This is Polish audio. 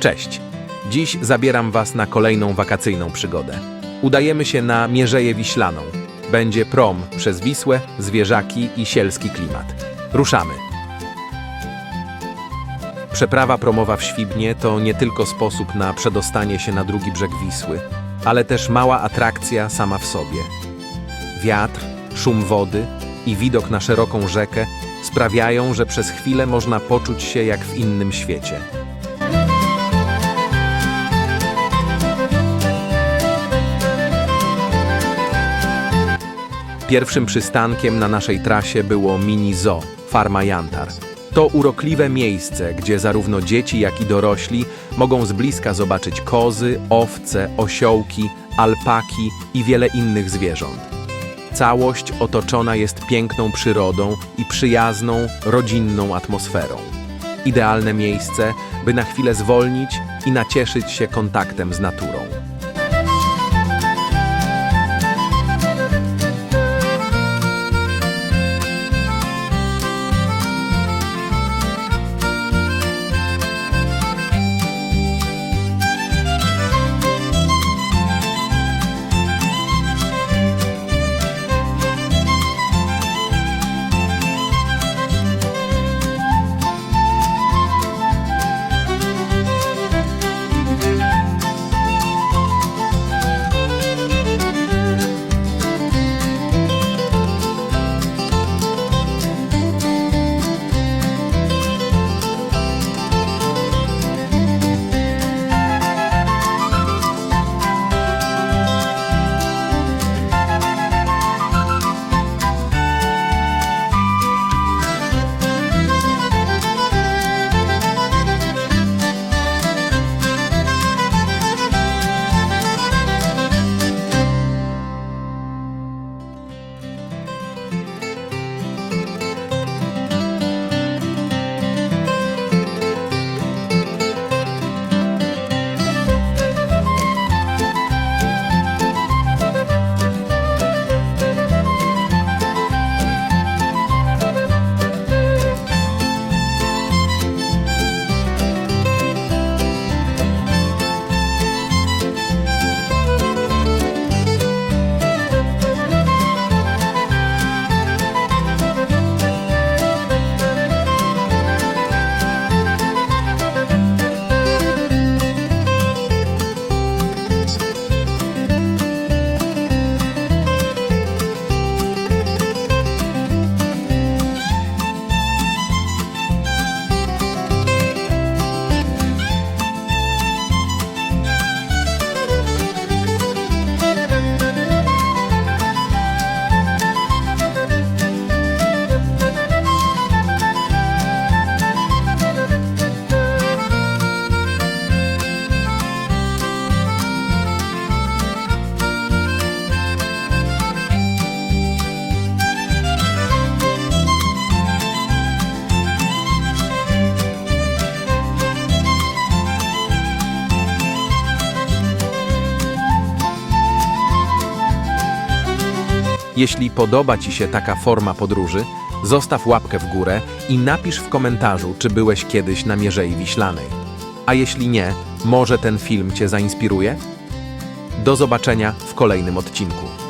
Cześć! Dziś zabieram Was na kolejną wakacyjną przygodę. Udajemy się na Mierzeję Wiślaną. Będzie prom przez Wisłę, zwierzaki i sielski klimat. Ruszamy! Przeprawa promowa w Świbnie to nie tylko sposób na przedostanie się na drugi brzeg Wisły, ale też mała atrakcja sama w sobie. Wiatr, szum wody i widok na szeroką rzekę sprawiają, że przez chwilę można poczuć się jak w innym świecie. Pierwszym przystankiem na naszej trasie było mini zoo, farma Jantar. To urokliwe miejsce, gdzie zarówno dzieci, jak i dorośli mogą z bliska zobaczyć kozy, owce, osiołki, alpaki i wiele innych zwierząt. Całość otoczona jest piękną przyrodą i przyjazną, rodzinną atmosferą. Idealne miejsce, by na chwilę zwolnić i nacieszyć się kontaktem z naturą. Jeśli podoba Ci się taka forma podróży, zostaw łapkę w górę i napisz w komentarzu, czy byłeś kiedyś na Mierzei Wiślanej. A jeśli nie, może ten film Cię zainspiruje? Do zobaczenia w kolejnym odcinku.